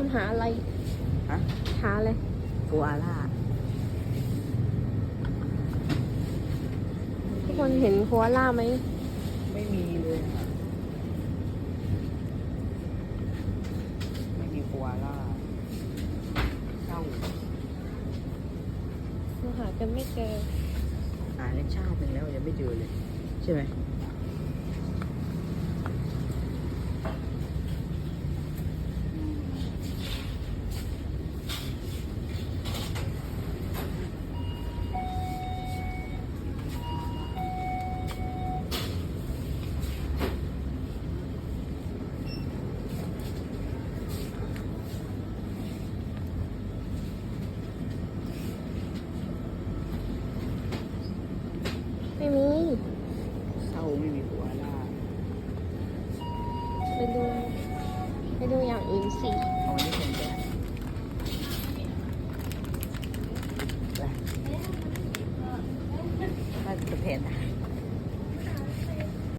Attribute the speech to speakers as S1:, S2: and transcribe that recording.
S1: ามหาอะไร
S2: ฮะ
S1: หาอะไร
S2: ฟูอาร่า
S1: ทุกคนเห็นโคอาล่าไหม
S2: ไม่มีเลยอะไม่มีฟูอาร่าเศร้า
S1: เราหากันไม่เจอ
S2: หาในชาติหนึ่งแล้วยังไม่เจอเลย ใช่ไหม
S1: ไม่มี
S2: เศร้าไม่มีฟูอาร่า
S1: ไปดู ไปดูอย่างอื่นสิ
S2: เอาอันนี้เป็นแกไปน่าจะแพนนะ